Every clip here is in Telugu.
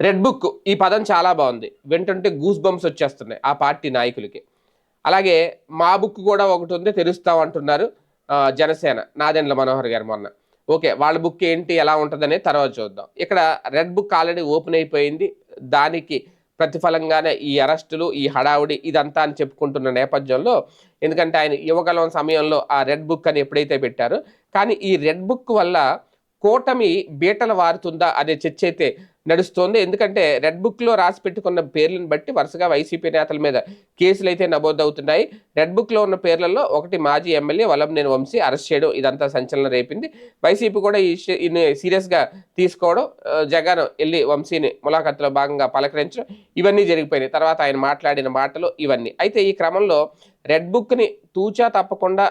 రెడ్ బుక్ ఈ పదం చాలా బాగుంది. వింటుంటే గూస్ బంప్స్ వచ్చేస్తున్నాయి ఆ పార్టీ నాయకులకి. అలాగే మా బుక్ కూడా ఒకటి ఉంది తెరుస్తాం అంటున్నారు జనసేన నాదెండ్ల మనోహర్ గారు మొన్న. ఓకే వాళ్ళ బుక్ ఏంటి ఎలా ఉంటుందనే తర్వాత చూద్దాం. ఇక్కడ రెడ్ బుక్ ఆల్రెడీ ఓపెన్ అయిపోయింది. దానికి ప్రతిఫలంగానే ఈ అరెస్టులు ఈ హడావుడి ఇదంతా అని చెప్పుకుంటున్న నేపథ్యంలో ఎందుకంటే ఆయన యువగలం సమయంలో ఆ రెడ్ బుక్ అని ఎప్పుడైతే పెట్టారో కానీ ఈ రెడ్ బుక్ వల్ల కూటమి బీటలు వారుతుందా అనే చర్చ అయితే నడుస్తోంది. ఎందుకంటే రెడ్ బుక్లో రాసి పెట్టుకున్న పేర్లను బట్టి వరుసగా వైసీపీ నేతల మీద కేసులు అయితే నమోదవుతున్నాయి. రెడ్ బుక్లో ఉన్న పేర్లలో ఒకటి మాజీ ఎమ్మెల్యే వలంనేని వంశీ అరెస్ట్ చేయడం ఇదంతా సంచలనం రేపింది. వైసీపీ కూడా ఈ సీరియస్గా తీసుకోవడం జగన్ వెళ్ళి వంశీని ములాఖత్తులో భాగంగా పలకరించడం ఇవన్నీ జరిగిపోయినాయి. తర్వాత ఆయన మాట్లాడిన మాటలు ఇవన్నీ. అయితే ఈ క్రమంలో రెడ్ బుక్ని తూచా తప్పకుండా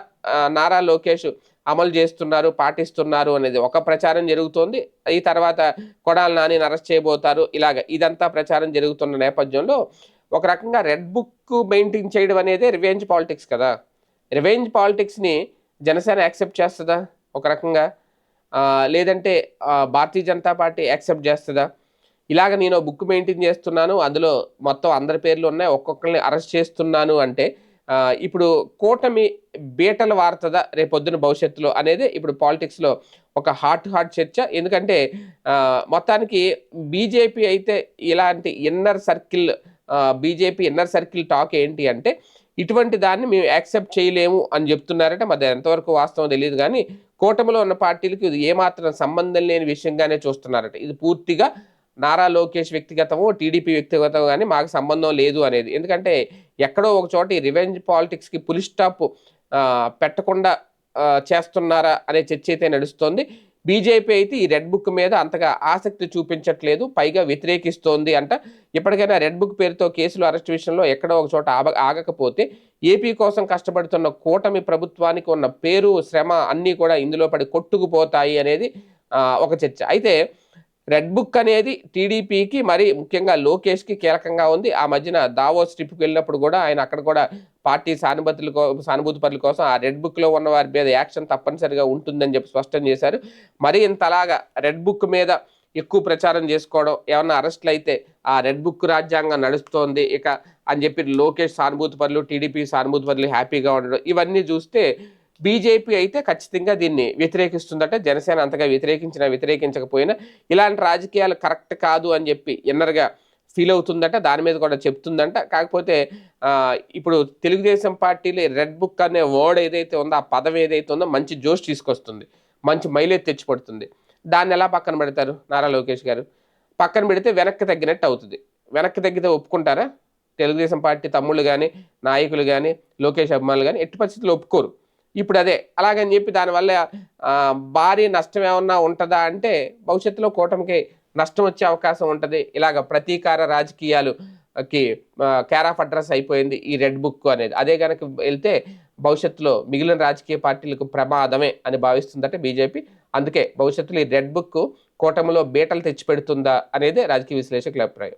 నారా లోకేష్ అమలు చేస్తున్నారు పాటిస్తున్నారు అనేది ఒక ప్రచారం జరుగుతోంది. ఈ తర్వాత కొడాల నాని అరెస్ట్ చేయబోతారు. ఇలాగ ఇదంతా ప్రచారం జరుగుతున్న నేపథ్యంలో ఒక రకంగా రెడ్ బుక్ మెయింటైన్ చేయడం అనేది రివెంజ్ పాలిటిక్స్ కదా. రివెంజ్ పాలిటిక్స్ని జనసేన యాక్సెప్ట్ చేస్తుందా? ఒక రకంగా లేదంటే భారతీయ జనతా పార్టీ యాక్సెప్ట్ చేస్తుందా? ఇలాగ నేను బుక్ మెయింటైన్ చేస్తున్నాను. అందులో మొత్తం అందరి పేర్లు ఉన్నాయి. ఒక్కొక్కరిని అరెస్ట్ చేస్తున్నాను అంటే ఇప్పుడు కూటమి బీటలు వారుతుందా రేపొద్దున భవిష్యత్తులో అనేది ఇప్పుడు పాలిటిక్స్లో ఒక హాట్ హాట్ చర్చ. ఎందుకంటే మొత్తానికి బీజేపీ అయితే ఇలాంటి inner circle BJP inner circle talk ఏంటి అంటే ఇటువంటి దాన్ని మేము యాక్సెప్ట్ చేయలేము అని చెప్తున్నారంటే. మరి ఎంతవరకు వాస్తవం తెలియదు కానీ కూటమిలో ఉన్న పార్టీలకు ఇది ఏమాత్రం సంబంధం లేని విషయంగానే చూస్తున్నారట. ఇది పూర్తిగా నారా లోకేష్ వ్యక్తిగతము టీడీపీ వ్యక్తిగతం కానీ మాకు సంబంధం లేదు అనేది. ఎందుకంటే ఎక్కడో ఒక చోట ఈ రివెంజ్ పాలిటిక్స్కి పులి స్టాప్ పెట్టకుండా చేస్తున్నారా అనే చర్చ అయితే నడుస్తోంది. బీజేపీ అయితే ఈ రెడ్ బుక్ మీద అంతగా ఆసక్తి చూపించట్లేదు పైగా వ్యతిరేకిస్తోంది అంట. ఇప్పటికైనా రెడ్ బుక్ పేరుతో కేసులు అరెస్ట్ విషయంలో ఎక్కడో ఒక చోట ఆగకపోతే ఏపీ కోసం కష్టపడుతున్న కూటమి ప్రభుత్వానికి ఉన్న పేరు శ్రమ అన్నీ కూడా ఇందులో పడి కొట్టుకుపోతాయి అనేది ఒక చర్చ. అయితే రెడ్ బుక్ అనేది టీడీపీకి మరి ముఖ్యంగా లోకేష్కి కీలకంగా ఉంది. ఆ మధ్యన దావోస్ ట్రిప్కి వెళ్ళినప్పుడు కూడా ఆయన అక్కడ కూడా పార్టీ సానుభూతుల సానుభూతి పనుల కోసం ఆ రెడ్ బుక్లో ఉన్న వారి మీద యాక్షన్ తప్పనిసరిగా ఉంటుందని చెప్పి స్పష్టం చేశారు. మరి ఇంతలాగా రెడ్ బుక్ మీద ఎక్కువ ప్రచారం చేసుకోవడం ఏమన్నా అరెస్టులు అయితే ఆ రెడ్ బుక్ రాజ్యాంగం నడుస్తోంది ఇక అని చెప్పి లోకేష్ సానుభూతి పనులు టీడీపీ సానుభూతి పనులు హ్యాపీగా ఉండడం ఇవన్నీ చూస్తే బీజేపీ అయితే ఖచ్చితంగా దీన్ని వ్యతిరేకిస్తుందట. జనసేన అంతగా వ్యతిరేకించినా వ్యతిరేకించకపోయినా ఇలాంటి రాజకీయాలు కరెక్ట్ కాదు అని చెప్పి ఇన్నర్గా ఫీల్ అవుతుందట. దాని మీద కూడా చెప్తుందంట. కాకపోతే ఇప్పుడు తెలుగుదేశం పార్టీలో రెడ్ బుక్ అనే వర్డ్ ఏదైతే ఉందో ఆ పదం ఏదైతే ఉందో మంచి జోష్ తీసుకొస్తుంది. మంచి మైలేజ్ తెచ్చిపడుతుంది. దాన్ని ఎలా పక్కన పెడతారు నారా లోకేష్ గారు? పక్కన పెడితే వెనక్కి తగ్గినట్టు అవుతుంది. వెనక్కి తగ్గితే ఒప్పుకుంటారా? తెలుగుదేశం పార్టీ తమ్ముళ్ళు కానీ నాయకులు కానీ లోకేష్ అభిమానులు కానీ ఎట్టి పరిస్థితుల్లో ఒప్పుకోరు. ఇప్పుడు అదే. అలాగని చెప్పి దానివల్ల భారీ నష్టం ఏమన్నా ఉంటుందా అంటే భవిష్యత్తులో కూటమికి నష్టం వచ్చే అవకాశం ఉంటుంది. ఇలాగ ప్రతీకార రాజకీయాలుకి కేర్ ఆఫ్ అడ్రస్ అయిపోయింది ఈ రెడ్ బుక్ అనేది. అదే కనుక వెళ్తే భవిష్యత్తులో మిగిలిన రాజకీయ పార్టీలకు ప్రమాదమే అని భావిస్తుందట బీజేపీ. అందుకే భవిష్యత్తులో ఈ రెడ్ బుక్ కూటమిలో బీటలు తెచ్చిపెడుతుందా అనేది రాజకీయ విశ్లేషకుల అభిప్రాయం.